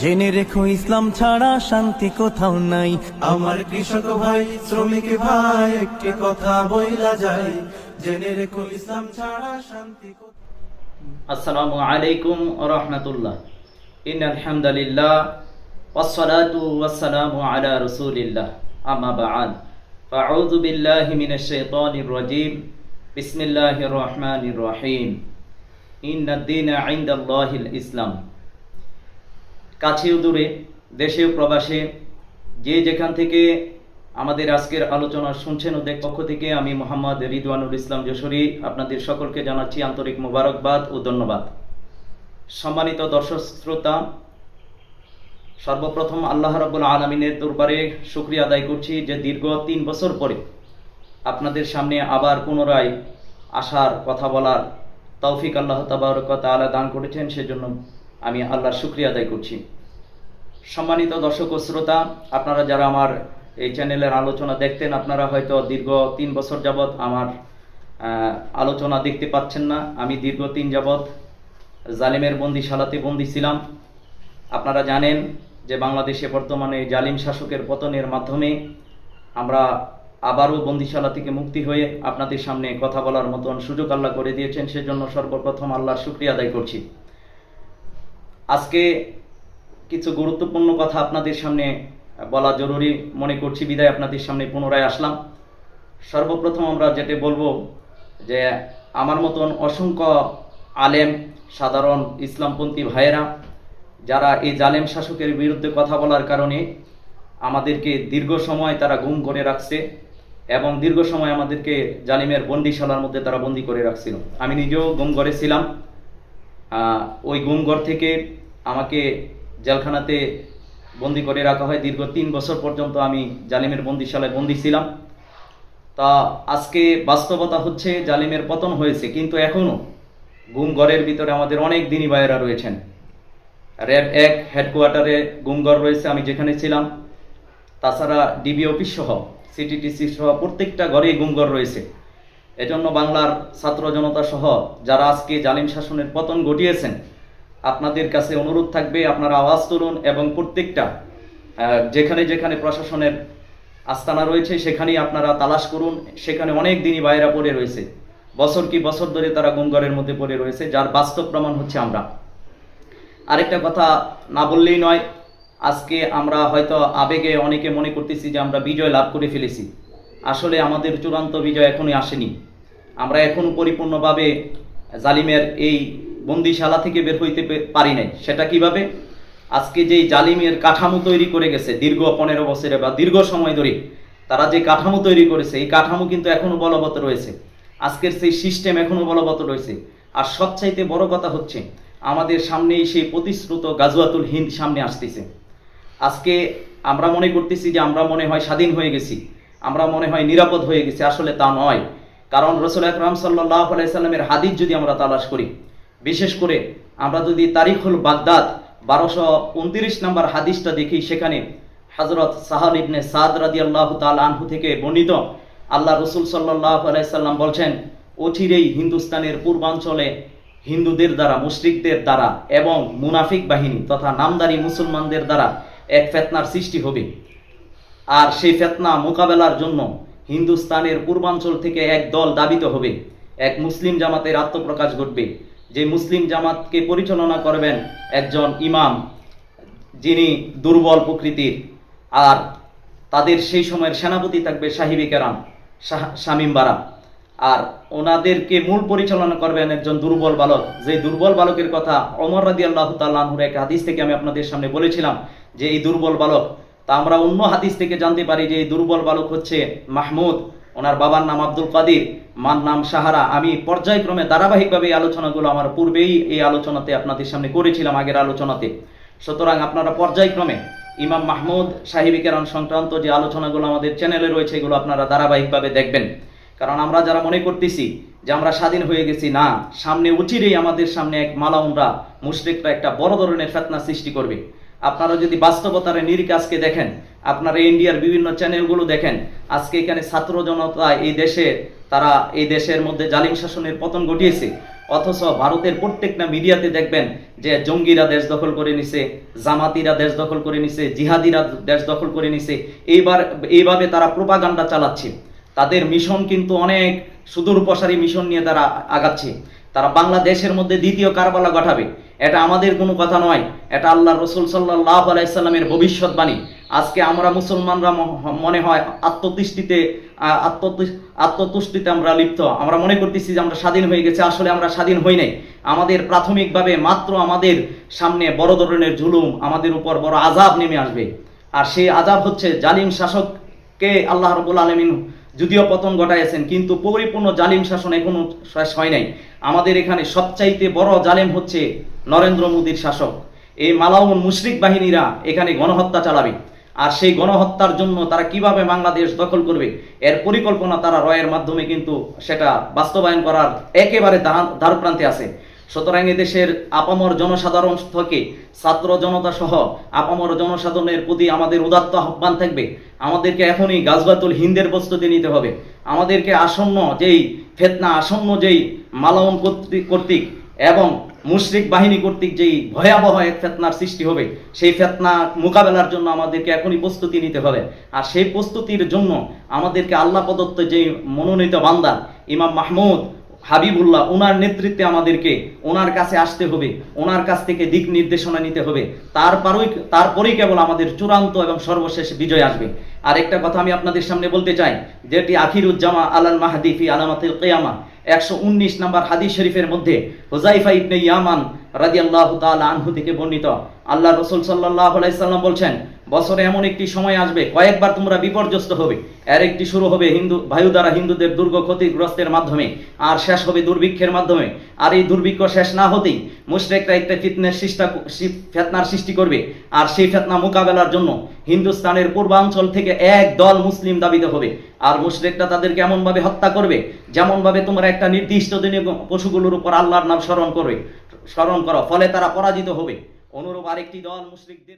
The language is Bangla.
জেনে রেখো ইসলাম ছাড়া শান্তি কোথাও নাই আমার কৃষক ভাই শ্রমিক ভাই একটি কথা বইলা যায় জেনে রেখো ইসলাম ছাড়া শান্তি কোথাও আসসালামু আলাইকুম রহমতুল্লাহ ইন আলহামদুলিল্লাহ والصلاة والسلام على رسول الله أما بعد فأعوذ بالله من الشيطان الرجيم بسم الله الرحمن الرحيم إن الدين عند الله الإسلام কাছেও দূরে, দেশেও প্রবাসে। যে যেখান থেকে আমাদের আজকের আলোচনা শুনছেন ওদের পক্ষ থেকে আমি মোহাম্মদ রিদওয়ানুল ইসলাম যশোরী আপনাদের সকলকে জানাচ্ছি আন্তরিক মোবারকবাদ ও ধন্যবাদ। সম্মানিত দর্শক শ্রোতা, সর্বপ্রথম আল্লাহ রাব্বুল আলমিনের দরবারে শুক্রিয়া আদায় করছি যে দীর্ঘ তিন বছর পরে আপনাদের সামনে আবার পুনরায় আসার কথা বলার তৌফিক আল্লাহ তাবারক তাআলা দান করেছেন। সেজন্য আমি আল্লাহর শুক্রিয়া আদায় করছি। সম্মানিত দর্শক ও শ্রোতা, আপনারা যারা আমার এই চ্যানেলের আলোচনা দেখতেন, আপনারা হয়তো দীর্ঘ তিন বছর যাবৎ আমার আলোচনা দেখতে পাচ্ছেন না। আমি দীর্ঘ তিন যাবৎ জালিমের বন্দিশালাতে বন্দি ছিলাম। আপনারা জানেন যে বাংলাদেশে বর্তমানে জালিম শাসকের পতনের মাধ্যমে আমরা আবারও বন্দিশালা থেকে মুক্তি হয়ে আপনাদের সামনে কথা বলার মতন সুযোগ আল্লাহ করে দিয়েছেন। সেজন্য সর্বপ্রথম আল্লাহর শুক্রিয়া আদায় করছি। আজকে কিছু গুরুত্বপূর্ণ কথা আপনাদের সামনে বলা জরুরি। মনে করছি বিদায় আপনাদের সামনে পুনরায় আসলাম। সর্বপ্রথম আমরা যেটা বলব যে আমার মতন অসংখ্য আলেম সাধারণ ইসলামপন্থী ভাইয়েরা যারা এই জালেম শাসকের বিরুদ্ধে কথা বলার কারণে আমাদেরকে দীর্ঘ সময় তারা গুম করে রাখছে এবং দীর্ঘ সময় আমাদেরকে জালিমের বন্দিশালার মধ্যে তারা বন্দি করে রাখছিল। আমি নিজেও গুম করে ছিলাম আহ, ওই গুমঘর থেকে আমাকে জেলখানাতে বন্দি করে রাখা হয়। দীর্ঘ তিন বছর পর্যন্ত আমি জালিমের বন্দিশালায় বন্দি ছিলাম। তা আজকে বাস্তবতা হচ্ছে জালিমের পতন হয়েছে, কিন্তু এখনও গুমঘরের ভিতরে আমাদের অনেক দিনী ভাইয়েরা রয়েছেন। র্যাব এক হেডকোয়ার্টারে গুমঘর রয়েছে, আমি যেখানে ছিলাম। তাছাড়া ডিবি অফিস সহ, সিটিটিসি সহ প্রত্যেকটা ঘরেই গুমঘর রয়েছে। এজন্য বাংলার ছাত্র জনতা সহ যারা আজকে জালিম শাসনের পতন ঘটিয়েছেন আপনাদের কাছে অনুরোধ থাকবে, আপনারা আওয়াজ তুলুন এবং প্রত্যেকটা যেখানে যেখানে প্রশাসনের আস্তানা রয়েছে, সেখানেই আপনারা তালাশ করুন। সেখানে অনেক দিনই বাইরা পড়ে রয়েছে। বছর কি বছর ধরে তারা গুমঘরের মধ্যে পড়ে রয়েছে, যার বাস্তব প্রমাণ হচ্ছে আমরা। আরেকটা কথা না বললেই নয়, আজকে আমরা হয়তো আবেগে অনেকে মনে করতেছি যে আমরা বিজয় লাভ করে ফেলেছি। আসলে আমাদের চূড়ান্ত বিজয় এখনই আসেনি। আমরা এখনও পরিপূর্ণভাবে জালিমের এই বন্দিশালা থেকে বের হইতে পারি নাই। সেটা কীভাবে? আজকে যেই জালিমের কাঠামো তৈরি করে গেছে, দীর্ঘ পনেরো বছরে বা দীর্ঘ সময় ধরে, তারা যে কাঠামো তৈরি করেছে, এই কাঠামো কিন্তু এখনও বলবৎ রয়েছে। আজকের সেই সিস্টেম এখনও বলবৎ রয়েছে। আর সবচাইতে বড় কথা হচ্ছে, আমাদের সামনেই সেই প্রতিশ্রুত গাজওয়াতুল হিন্দ সামনে আসতেছে। আজকে আমরা মনে করতেছি যে আমরা মনে হয় স্বাধীন হয়ে গেছি, আমরা মনে হয় নিরাপদ হয়ে গেছি, আসলে তা নয়। কারণ রসুল আকরাম সাল্লাহ আলাইসাল্লামের হাদিস যদি আমরা তালাশ করি বিশেষ করে আমরা যদি তারিখুল বাগদাদ বারোশো উনত্রিশ নম্বর হাদিসটা দেখি, সেখানে হজরত সাহাল ইবনে সাদ রাদি আল্লাহ তাল আনহু থেকে বর্ণিত আল্লাহ রসুল সাল্লাহ আলাইসাল্লাম বলছেন, অচিরেই হিন্দুস্তানের পূর্বাঞ্চলে হিন্দুদের দ্বারা, মুশরিকদের দ্বারা এবং মুনাফিক বাহিনী তথা নামদারি মুসলমানদের দ্বারা এক ফেতনার সৃষ্টি হবে। আর সেই ফেতনা মোকাবেলার জন্য হিন্দুস্তানের পূর্বাঞ্চল থেকে এক দল দাবিত হবে। এক মুসলিম জামাতের আত্মপ্রকাশ ঘটবে। যে মুসলিম জামাতকে পরিচালনা করবেন একজন ইমাম, যিনি দুর্বল প্রকৃতির, আর তাদের সেই সময়ের সেনাপতি থাকবে সাহিবি কেরাম শামীম বারা। আর ওনাদেরকে মূল পরিচালনা করবেন একজন দুর্বল বালক। যে দুর্বল বালকের কথা অমর রাদি আল্লাহ তাল্লাহুর এক হাদিস থেকে আমি আপনাদের সামনে বলেছিলাম যে এই দুর্বল বালক, তা আমরা অন্য হাদিস থেকে জানতে পারি যে এই দুর্বল বালক হচ্ছে মাহমুদ ওনার বাবার নাম আব্দুল কাদির, মার নাম সাহারা। আমি পর্যায়ক্রমে ধারাবাহিকভাবে এই আলোচনাগুলো আমার পূর্বেই এই আলোচনাতে আপনাদের সামনে করেছিলাম, আগের আলোচনাতে। সুতরাং আপনারা পর্যায়ক্রমে ইমাম মাহমুদ, সাহিবি কেরাম সংক্রান্ত যে আলোচনাগুলো আমাদের চ্যানেলে রয়েছে, এগুলো আপনারা ধারাবাহিকভাবে দেখবেন। কারণ আমরা যারা মনে করতেছি যে আমরা স্বাধীন হয়ে গেছি, না, সামনে উচিরেই আমাদের সামনে এক মালাউনরা, মুশরিকরা একটা বড় ধরনের ফেতনা সৃষ্টি করবে। আপনারা যদি বাস্তবতার নিরিখ আজকে দেখেন, আপনারা ইন্ডিয়ার বিভিন্ন চ্যানেলগুলো দেখেন, আজকে এখানে ছাত্র জনতা এই দেশে, তারা এই দেশের মধ্যে জালিম শাসনের পতন ঘটিয়েছে। অথচ ভারতের প্রত্যেকটা মিডিয়াতে দেখবেন যে জঙ্গিরা দেশ দখল করে নিছে, জামাতিরা দেশ দখল করে নিছে, জিহাদিরা দেশ দখল করে নিছে। এইবার, এইভাবে তারা প্রোপাগান্ডা চালাচ্ছে। তাদের মিশন কিন্তু অনেক সুদূর প্রসারী মিশন নিয়ে তারা আগাচ্ছে। তারা বাংলাদেশের মধ্যে দ্বিতীয় কারবালা ঘটাবে এটা আমাদের কোনো কথা নয়। এটা আল্লাহ রসুল সাল্লাহ আলাইসাল্লামের ভবিষ্যৎবাণী। আজকে আমরা মুসলমানরা মনে হয় আত্মতুষ্টিতে আত্মতুষ্টিতে আমরা লিপ্ত। আমরা মনে করতেছি যে আমরা স্বাধীন হয়ে গেছে, আসলে আমরা স্বাধীন হই নাই। আমাদের প্রাথমিকভাবে মাত্র আমাদের সামনে বড় ধরনের জুলুম, আমাদের উপর বড় আজাব নেমে আসবে। আর সেই আজাব হচ্ছে জালিম শাসককে আল্লাহ রবুল আলমিন যদিও পতন ঘটাইছেন কিন্তু পরিপূর্ণ জালিম শাসন এখনও শেষ হয় নাই। আমাদের এখানে সবচাইতে বড় জালিম হচ্ছে নরেন্দ্র মোদীর শাসক। এই মালাউন মুশরিক বাহিনীরা এখানে গণহত্যা চালাবে। আর সেই গণহত্যার জন্য তারা কীভাবে বাংলাদেশ দখল করবে, এর পরিকল্পনা তারা রয়ের মাধ্যমে কিন্তু সেটা বাস্তবায়ন করার একেবারে দ্বার- দ্বারপ্রান্তে আছে। সুতরাং দেশের আপামর জনসাধারণ থেকে ছাত্র জনতা সহ আপামর জনসাধারণের প্রতি আমাদের উদাত্ত আহ্বান থাকবে। আমাদেরকে এখনই গাছবাতুল হিন্দের প্রস্তুতি নিতে হবে। আমাদেরকে আসন্ন যেই ফেতনা, আসন্ন যেই মালাউন কর্তৃক এবং মুশরিক বাহিনী কর্তৃক যেই ভয়াবহ এক ফেতনার সৃষ্টি হবে, সেই ফেতনা মোকাবেলার জন্য আমাদেরকে এখনই প্রস্তুতি নিতে হবে। আর সেই প্রস্তুতির জন্য আমাদেরকে আল্লাহ প্রদত্ত যে মনোনীত বান্দা, ইমাম মাহমুদ হাবিবুল্লাহ ওনার নেতৃত্বে আমাদেরকে ওনার কাছে আসতে হবে, ওনার কাছ থেকে দিক নির্দেশনা নিতে হবে। তারপরই তারপরেই কেবল আমাদের চূড়ান্ত এবং সর্বশেষ বিজয় আসবে। আর একটা কথা আমি আপনাদের সামনে বলতে চাই, যেটি আখিরুজ্জামা আলাল মাহাদি ফি আলামাতিল কিয়ামা, একশো উনিশ নম্বর হাদিস শরীফের মধ্যে হুজাইফা ইবনে ইয়ামান রাদিয়াল্লাহু তাআলা আনহু থেকে বর্ণিত। আল্লাহ রসুল সাল্লাল্লাহু আলাইহি সাল্লাম বলছেন বছরে এমন একটি সময় আসবে, কয়েকবার তোমরা বিপর্যস্ত হবে। এর একটি শুরু হবে হিন্দু বায়ু দ্বারা হিন্দুদের দুর্গ ক্ষতিগ্রস্তের মাধ্যমে, আর শেষ হবে দুর্ভিক্ষের মাধ্যমে। আর এই দুর্ভিক্ষ শেষ না হতেই মুশরিকরা একটা ফিতনের ফেতনার সৃষ্টি করবে। আর সেই ফেতনা মোকাবেলার জন্য হিন্দুস্তানের পূর্বাঞ্চল থেকে এক দল মুসলিম দাবিতে হবে। আর মুশরিকরা তাদেরকে এমনভাবে হত্যা করবে, যেমনভাবে তোমরা একটা নির্দিষ্ট দিনে পশুগুলোর উপর আল্লাহর নাম স্মরণ করবে। স্মরণ করো, ফলে তারা পরাজিত হবে। অনুরূপ আরেকটি দল মুশরিকদের